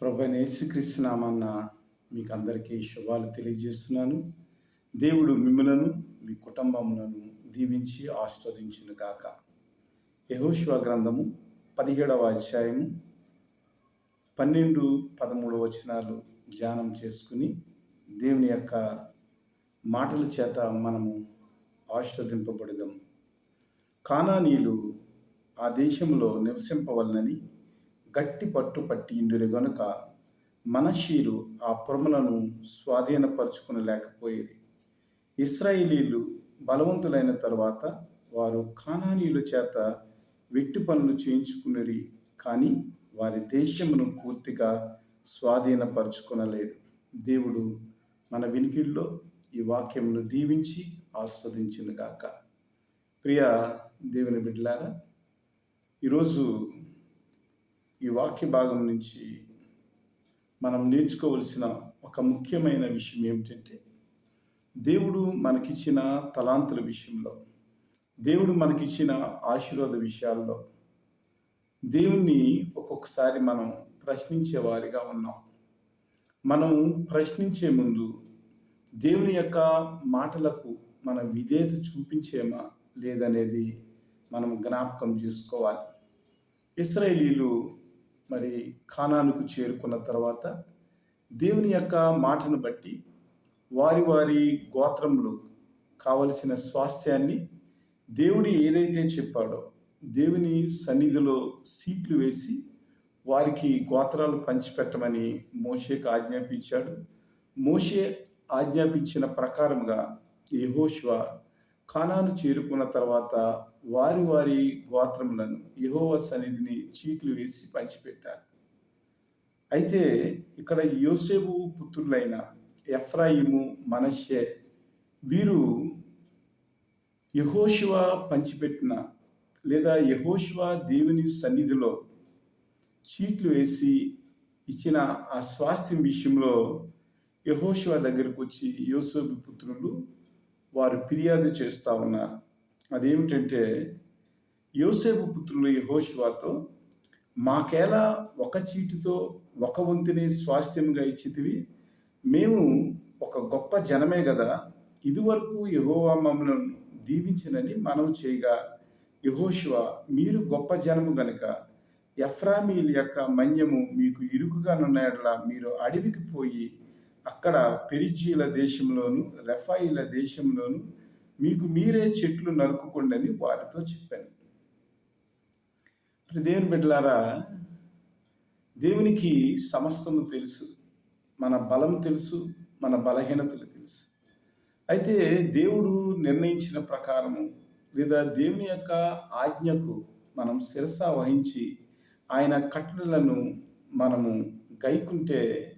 ప్రభు అయిన మీకు అందరికీ శుభాలు తెలియజేస్తున్నాను. దేవుడు మిమ్మలను మీ కుటుంబములను దీవించి ఆస్వాదించును గాక. యహోశివ గ్రంథము పదిహేడవ అధ్యాయము పన్నెండు పదమూడు వచనాలు ధ్యానం చేసుకుని దేవుని యొక్క మాటల చేత మనము ఆస్వాదింపబడదాం కానానీయులు ఆ దేశంలో నివసింపవలనని గట్టి పట్టు పట్టిండురు గనుక మనషీలు ఆ పురములను స్వాధీనపరుచుకునలేకపోయేది ఇస్రాయిలీలు బలవంతులైన తరువాత వారు కానానీయుల చేత వెట్టి పనులు చేయించుకునేరి కానీ వారి దేశమును పూర్తిగా స్వాధీనపరుచుకునలేదు. దేవుడు మన వినికిడిలో ఈ వాక్యమును దీవించి ఆస్వాదించినగాక. ప్రియ దేవుని బిడ్డలారా ఈరోజు ఈ వాక్య భాగం నుంచి మనం నేర్చుకోవలసిన ఒక ముఖ్యమైన విషయం ఏమిటంటే దేవుడు మనకిచ్చిన తలాంతుల విషయంలో దేవుడు మనకిచ్చిన ఆశీర్వాద విషయాల్లో దేవుణ్ణి ఒక్కొక్కసారి మనం ప్రశ్నించే వారిగా ఉన్నాం. మనం ప్రశ్నించే ముందు దేవుని యొక్క మాటలకు మన విధేయత చూపించేమా లేదనేది మనం జ్ఞాపకం చేసుకోవాలి. ఇస్రాయేలీలు మరి ఖానానుకు చేరుకున్న తర్వాత దేవుని యొక్క మాటను బట్టి వారి వారి గోత్రంలో కావలసిన స్వాస్థ్యాన్ని దేవుడు ఏదైతే చెప్పాడో దేవుని సన్నిధిలో సీట్లు వేసి వారికి గోత్రాలు పంచిపెట్టమని మోషేకు ఆజ్ఞాపించాడు. మోషే ఆజ్ఞాపించిన ప్రకారముగా యెహోషువ ఖానాను చేరుకున్న తర్వాత వారి వారి గోత్రములను యహోవ సన్నిధిని చీట్లు వేసి పంచిపెట్టారు. అయితే ఇక్కడ యోసేపు పుత్రులైన ఎఫ్రాయిము మనషే వీరు యహోశివ పంచిపెట్టిన లేదా యహోశివ దేవుని సన్నిధిలో చీట్లు వేసి ఇచ్చిన ఆ స్వాస్థ్యం విషయంలో యహోశివ దగ్గరకు వచ్చి యోసేపు పుత్రులు వారు ఫిర్యాదు చేస్తూ ఉన్నారు. అదేమిటంటే యోసేపు పుత్రులు యహోశివాతో మాకేలా ఒక చీటితో ఒక వంతుని స్వాస్థ్యంగా ఇచ్చితివి? మేము ఒక గొప్ప జనమే కదా ఇదివరకు యహోవా మమ్మలను దీవించినని మనం చేయగా యహోశివ మీరు గొప్ప జనము గనుక ఎఫ్రామీల యొక్క మన్యము మీకు ఇరుకుగా నున్నట్లా మీరు అడవికి పోయి అక్కడ పెరిజీల దేశంలోను రెఫాయిల దేశంలోను మీకు మీరే చెట్లు నరుకుకోండి వారితో చెప్పాను. ఇప్పుడు దేవుని బిడ్డలారా దేవునికి సమస్తము తెలుసు. మన బలం తెలుసు మన బలహీనతలు తెలుసు. అయితే దేవుడు నిర్ణయించిన ప్రకారము లేదా దేవుని యొక్క ఆజ్ఞకు మనం శిరస వహించి ఆయన కట్టడలను మనము గైకుంటే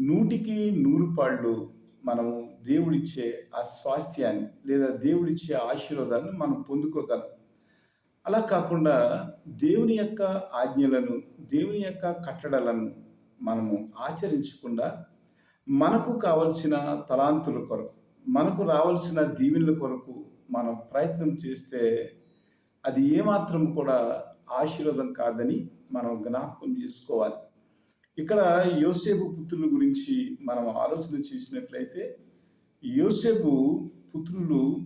నూటికి నూరు పాళ్ళు మనము దేవుడిచ్చే ఆ స్వాస్థ్యాన్ని లేదా దేవుడిచ్చే ఆశీర్వాదాన్ని మనం పొందుకోగలం. అలా కాకుండా దేవుని యొక్క ఆజ్ఞలను దేవుని యొక్క కట్టడలను మనము ఆచరించకుండా మనకు కావలసిన తలాంతుల కొరకు మనకు రావాల్సిన దీవెనల కొరకు మనం ప్రయత్నం చేస్తే అది ఏమాత్రం కూడా ఆశీర్వాదం కాదని మనం జ్ఞాపకం చేసుకోవాలి. ఇక్కడ యోసేపు పుత్రుల గురించి మనం ఆలోచన చేసినట్లయితే యోసేపు పుత్రులు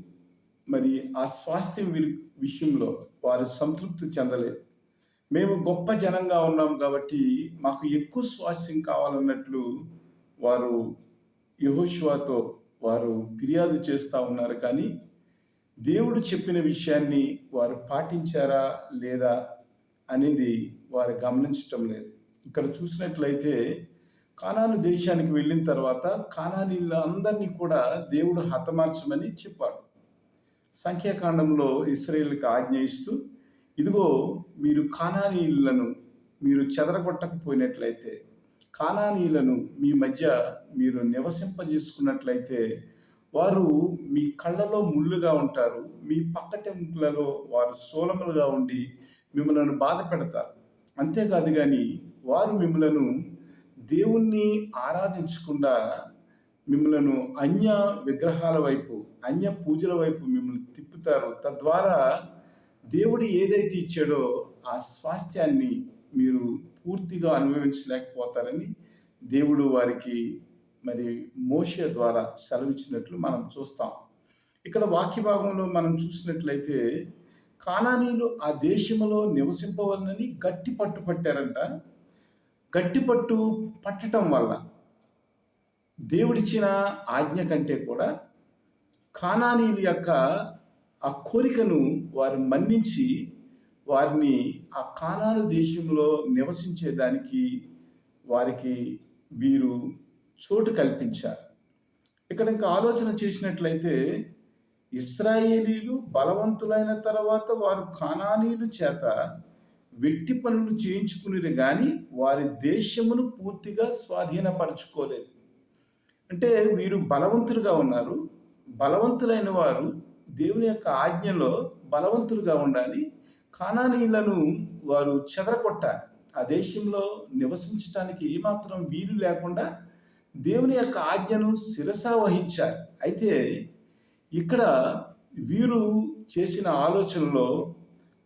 మరి ఆ స్వాస్థ్యం విషయంలో వారు సంతృప్తి చెందలేదు. మేము గొప్ప జనంగా ఉన్నాం కాబట్టి మాకు ఎక్కువ స్వాస్థ్యం కావాలన్నట్లు వారు యహోశివాతో వారు ఫిర్యాదు చేస్తూ ఉన్నారు. కానీ దేవుడు చెప్పిన విషయాన్ని వారు పాటించారా లేదా అనేది వారు గమనించటం లేదు. ఇక్కడ చూసినట్లయితే కానాను దేశానికి వెళ్ళిన తర్వాత కానానీళ్ళ అందరినీ కూడా దేవుడు హతమార్చమని చెప్పాడు. సంఖ్యాకాండంలో ఇస్రాయేల్కి ఆజ్ఞ ఇస్తూ ఇదిగో మీరు కానానీయులను మీరు చెదరగొట్టకపోయినట్లయితే కానానీయులను మీ మధ్య మీరు నివసింపజేసుకున్నట్లయితే వారు మీ కళ్ళలో ముళ్ళుగా ఉంటారు మీ పక్కటెంపులలో వారు సోలములుగా ఉండి మిమ్మల్ని బాధ పెడతారు. అంతేకాదు కానీ వారు మిమ్మలను దేవుణ్ణి ఆరాధించకుండా మిమ్మలను అన్య విగ్రహాల వైపు అన్య పూజల వైపు మిమ్మల్ని తిప్పుతారు. తద్వారా దేవుడు ఏదైతే ఇచ్చాడో ఆ స్వాస్థ్యాన్ని మీరు పూర్తిగా అనుభవించలేకపోతారని దేవుడు వారికి మరి మోష ద్వారా సెలవిచ్చినట్లు మనం చూస్తాం. ఇక్కడ వాక్య భాగంలో మనం చూసినట్లయితే కానానీలు ఆ దేశంలో నివసింపవలనని గట్టి పట్టు గట్టిపట్టు పట్టడం వల్ల దేవుడిచ్చిన ఆజ్ఞ కంటే కూడా కానానీయుల యొక్క ఆ కోరికను వారు మన్నించి వారిని ఆ కానాను దేశంలో నివసించేదానికి వారికి వీరు చోటు కల్పించారు. ఇక్కడ ఇంకా ఆలోచన చేసినట్లయితే ఇస్రాయేలీలు బలవంతులైన తర్వాత వారు కానానీయులు చేత వెట్టి పనులు చేయించుకునేది కానీ వారి దేశమును పూర్తిగా స్వాధీనపరచుకోలేదు. అంటే వీరు బలవంతులుగా ఉన్నారు. బలవంతులైన వారు దేవుని యొక్క ఆజ్ఞలో బలవంతులుగా ఉండాలి. కానానీయులను వారు చెదరగొట్టాలి. ఆ దేశంలో నివసించటానికి ఏమాత్రం వీలు లేకుండా దేవుని యొక్క ఆజ్ఞను శిరసా వహించాలి. అయితే ఇక్కడ వీరు చేసిన ఆలోచనలో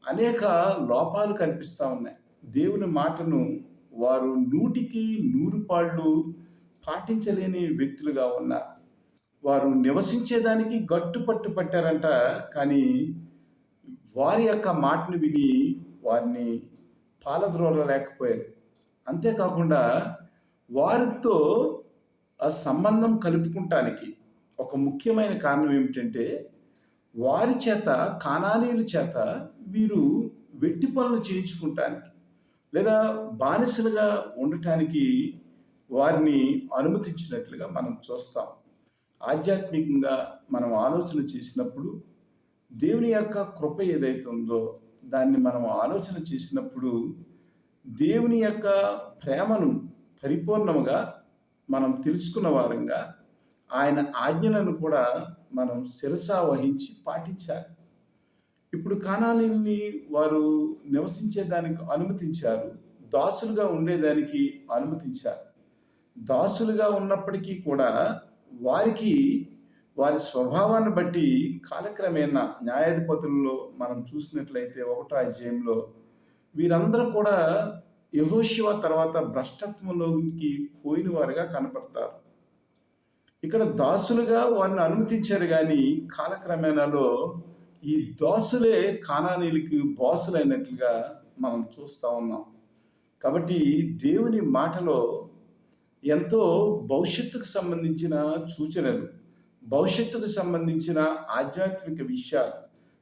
అనేక లోపాలు కనిపిస్తూ ఉన్నాయి. దేవుని మాటను వారు నూటికి నూరు పాళ్ళు పాటించలేని వ్యక్తులుగా ఉన్నారు. వారు నివసించేదానికి గట్టుపట్టు పట్టారంట కానీ వారి యొక్క మాటను విని వారిని పాలద్రోలలేకపోయారు. అంతేకాకుండా వారితో ఆ సంబంధం కలుపుకుంటానికి ఒక ముఖ్యమైన కారణం ఏమిటంటే వారి చేత కానానీయుల చేత వీరు వెట్టి పనులు చేయించుకుంటానికి లేదా బానిసలుగా ఉండటానికి వారిని అనుమతించినట్లుగా మనం చూస్తాం. ఆధ్యాత్మికంగా మనం ఆలోచన చేసినప్పుడు దేవుని యొక్క కృప ఏదైతే ఉందో దాన్ని మనం ఆలోచన చేసినప్పుడు దేవుని యొక్క ప్రేమను పరిపూర్ణముగా మనం తెలుసుకున్న వారంగా ఆయన ఆజ్ఞలను కూడా మనం శిరసా వహించి పాటించాలి. ఇప్పుడు కానాలిని వారు నివసించేదానికి అనుమతించారు. దాసులుగా ఉండేదానికి అనుమతించారు. దాసులుగా ఉన్నప్పటికీ కూడా వారికి వారి స్వభావాన్ని బట్టి కాలక్రమేణా న్యాయాధిపతుల్లో మనం చూసినట్లయితే ఒకటో అధ్యాయంలో వీరందరూ కూడా యహోశివ తర్వాత భ్రష్టత్వంలోకి పోయిన వారుగా కనపడతారు. ఇక్కడ దాసులుగా వారిని అనుమతించారు కానీ కాలక్రమేణాలో ఈ దాసులే కానానీలకి బాసులైనట్లుగా మనం చూస్తూ ఉన్నాం. కాబట్టి దేవుని మాటలో ఎంతో భవిష్యత్తుకు సంబంధించిన సూచనలు భవిష్యత్తుకు సంబంధించిన ఆధ్యాత్మిక విషయాలు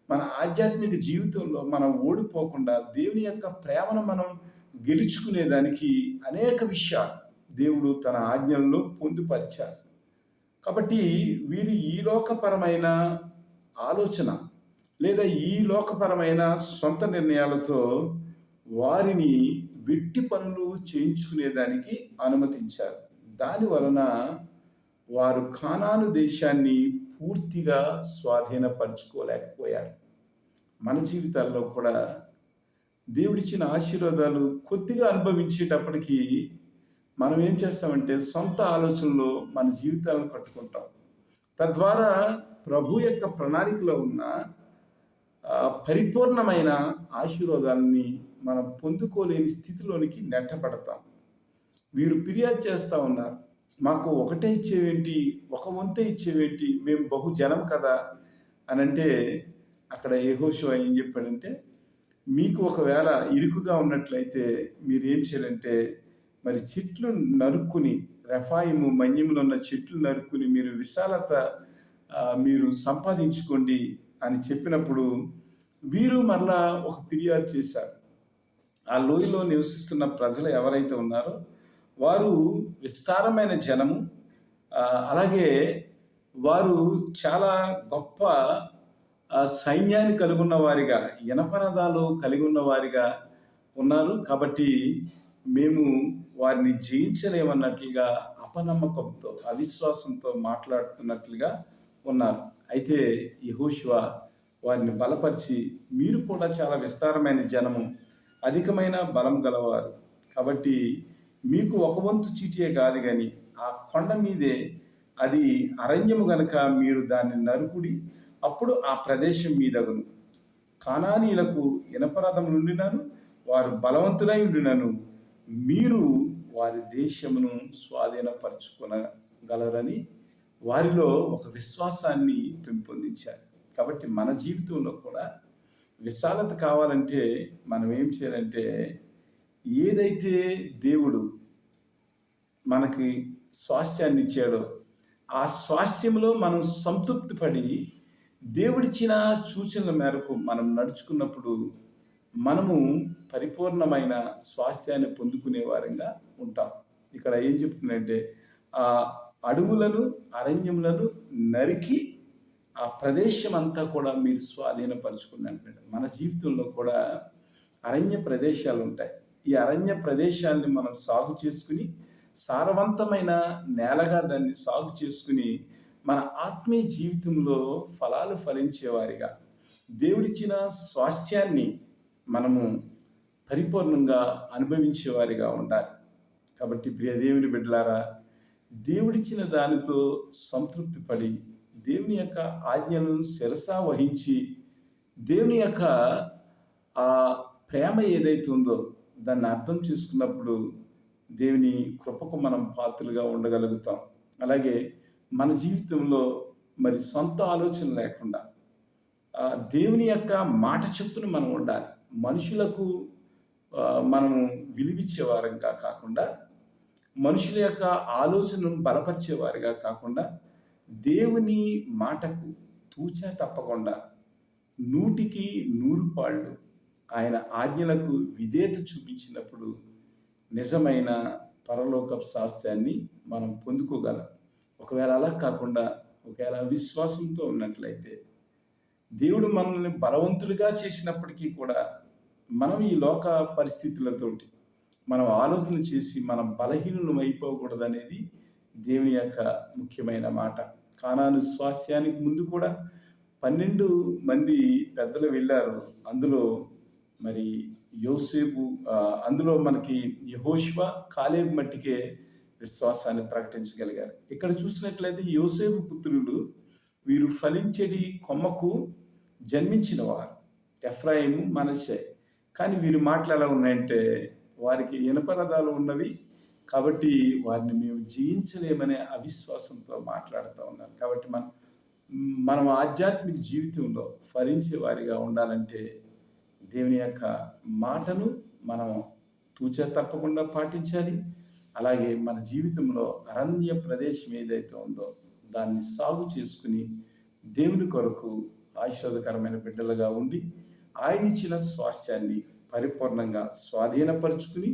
మన ఆధ్యాత్మిక జీవితంలో మనం ఓడిపోకుండా దేవుని యొక్క ప్రేమను మనం గెలుచుకునేదానికి అనేక విషయాలు దేవుడు తన ఆజ్ఞల్లో పొందుపరిచారు కాబట్టి వీరు ఈ లోకపరమైన ఆలోచన లేదా ఈ లోకపరమైన సొంత నిర్ణయాలతో వారిని వెట్టి పనులు చేయించుకునేదానికి అనుమతించారు. దాని వలన వారు ఖానాను దేశాన్ని పూర్తిగా స్వాధీనపరచుకోలేకపోయారు. మన జీవితాల్లో కూడా దేవుడిచ్చిన ఆశీర్వాదాలు కొద్దిగా అనుభవించేటప్పటికీ మనం ఏం చేస్తామంటే సొంత ఆలోచనలో మన జీవితాలను కట్టుకుంటాం. తద్వారా ప్రభు యొక్క ప్రణాళికలో ఉన్న పరిపూర్ణమైన ఆశీర్వాదాలని మనం పొందుకోలేని స్థితిలోనికి నెట్టబడతాం. వీరు ఫిర్యాదు చేస్తూ ఉన్నారు. మాకు ఒకటే ఇచ్చేవేంటి? ఒక వంతే ఇచ్చేవేంటి? మేము బహు జనం కదా? అని అంటే అక్కడ ఏహోషో ఏం చెప్పాడంటే మీకు ఒకవేళ ఇరుకుగా ఉన్నట్లయితే మీరు ఏం చేయాలంటే మరి చెట్లు నరుక్కుని రెఫాయిము మన్యములు ఉన్న చెట్లు నరుక్కుని మీరు విశాలత మీరు సంపాదించుకోండి అని చెప్పినప్పుడు వీరు మరలా ఒక ఫిర్యాదు చేశారు. ఆ లోయలో నివసిస్తున్న ప్రజలు ఎవరైతే ఉన్నారో వారు విస్తారమైన జనము అలాగే వారు చాలా గొప్ప సైన్యాన్ని కలిగి ఉన్న వారిగా ఇనపరదాలు కలిగి ఉన్న వారిగా ఉన్నారు. కాబట్టి మేము వారిని జయించలేమన్నట్లుగా అపనమ్మకంతో అవిశ్వాసంతో మాట్లాడుతున్నట్లుగా ఉన్నారు. అయితే యహోశివ వారిని బలపరిచి మీరు కూడా చాలా విస్తారమైన జనము అధికమైన బలం గలవారు. కాబట్టి మీకు ఒక వంతు చీటియే కాదు కానీ ఆ కొండ మీదే అది అరణ్యము గనక మీరు దాన్ని నరుకుడి అప్పుడు ఆ ప్రదేశం మీదగును. కానానీలకు ఇనపరథం నుండినను వారు బలవంతులై ఉండినను మీరు వారి దేశమును స్వాధీనపరచుకొనగలరని వారిలో ఒక విశ్వాసాన్ని పెంపొందించారు. కాబట్టి మన జీవితంలో కూడా విశాలత కావాలంటే మనం ఏం చేయాలంటే ఏదైతే దేవుడు మనకి స్వాస్థ్యాన్ని ఇచ్చాడో ఆ స్వాస్థ్యంలో మనం సంతృప్తి పడి దేవుడిచ్చిన సూచనల మేరకు మనం నడుచుకున్నప్పుడు మనము పరిపూర్ణమైన స్వాస్థ్యాన్ని పొందుకునే వారంగా ఉంటాం. ఇక్కడ ఏం చెప్తుందంటే ఆ అడవులను అరణ్యములను నరికి ఆ ప్రదేశం అంతా కూడా మీరు స్వాధీనపరుచుకున్నట్టు. మన జీవితంలో కూడా అరణ్య ప్రదేశాలు ఉంటాయి. ఈ అరణ్య ప్రదేశాలని మనం సాగు చేసుకుని సారవంతమైన నేలగా దాన్ని సాగు చేసుకుని మన ఆత్మీయ జీవితంలో ఫలాలు ఫలించేవారిగా దేవుడిచ్చిన స్వాస్థ్యాన్ని మనము పరిపూర్ణంగా అనుభవించేవారిగా ఉండాలి. కాబట్టి ప్రియదేవుని బిడ్డలారా దేవుడిచ్చిన దానితో సంతృప్తి పడి దేవుని యొక్క ఆజ్ఞలను శిరసా వహించి దేవుని యొక్క ఆ ప్రేమ ఏదైతే ఉందో దాన్ని అర్థం చేసుకున్నప్పుడు దేవుని కృపకు మనం పాత్రలుగా ఉండగలుగుతాం. అలాగే మన జీవితంలో మరి సొంత ఆలోచన లేకుండా దేవుని యొక్క మాట చెప్పును మనం ఉండాలి. మనుషులకు మనము విలువిచ్చేవారంగా కాకుండా మనుషుల యొక్క ఆలోచనను బలపరిచేవారిగా కాకుండా దేవుని మాటకు తూచా తప్పకుండా నూటికి నూరు పాళ్ళు ఆయన ఆజ్ఞలకు విధేత చూపించినప్పుడు నిజమైన పరలోక శాస్త్రాన్ని మనం పొందుకోగలం. ఒకవేళ అలా కాకుండా ఒకవేళ విశ్వాసంతో ఉన్నట్లయితే దేవుడు మనల్ని బలవంతులుగా చేసినప్పటికీ కూడా మనం ఈ లోక పరిస్థితులతోటి మనం ఆలోచన చేసి మనం బలహీనులు అయిపోకూడదు అనేది దేవుని యొక్క ముఖ్యమైన మాట. కానాను స్వాస్థ్యానికి ముందు కూడా పన్నెండు మంది పెద్దలు వెళ్ళారు. అందులో మరి యోసేపు అందులో మనకి యహోష్వ కాలేబు మట్టికే విశ్వాసాన్ని ప్రకటించగలిగారు. ఇక్కడ చూసినట్లయితే యోసేపు పుత్రులు వీరు ఫలించడి కొమ్మకు జన్మించిన వారు ఎఫ్రాయిము మనసే కానీ వీరి మాటలు ఎలా ఉన్నాయంటే వారికి ఇనపరదాలు ఉన్నవి కాబట్టి వారిని మేము జయించలేమనే అవిశ్వాసంతో మాట్లాడుతూ ఉన్నారు. కాబట్టి మనం మనం ఆధ్యాత్మిక జీవితంలో ఫలించే వారిగా ఉండాలంటే దేవుని యొక్క మాటను మనం తూచా తప్పకుండా పాటించాలి. అలాగే మన జీవితంలో అరణ్య ప్రదేశం ఏదైతే ఉందో దాన్ని సాగు చేసుకుని దేవుని కొరకు ఆశీర్వాదకరమైన బిడ్డలుగా ఉండి ఆయన ఇచ్చిన స్వాస్థ్యాన్ని పరిపూర్ణంగా స్వాధీనపరుచుకుని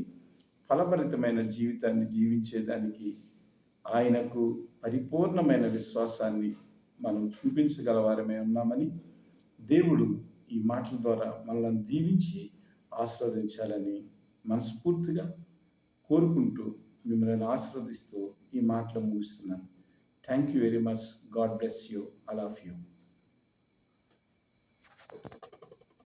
ఫలభరితమైన జీవితాన్ని జీవించేదానికి ఆయనకు పరిపూర్ణమైన విశ్వాసాన్ని మనం చూపించగలవారమే ఉన్నామని దేవుడు ఈ మాటల ద్వారా మనల్ని దీవించి ఆస్వాదించాలని మనస్ఫూర్తిగా కోరుకుంటూ మిమ్మల్ని ఆస్వాదిస్తూ ఈ మాటలు ముగిస్తున్నాను. Thank you very much God bless you I of you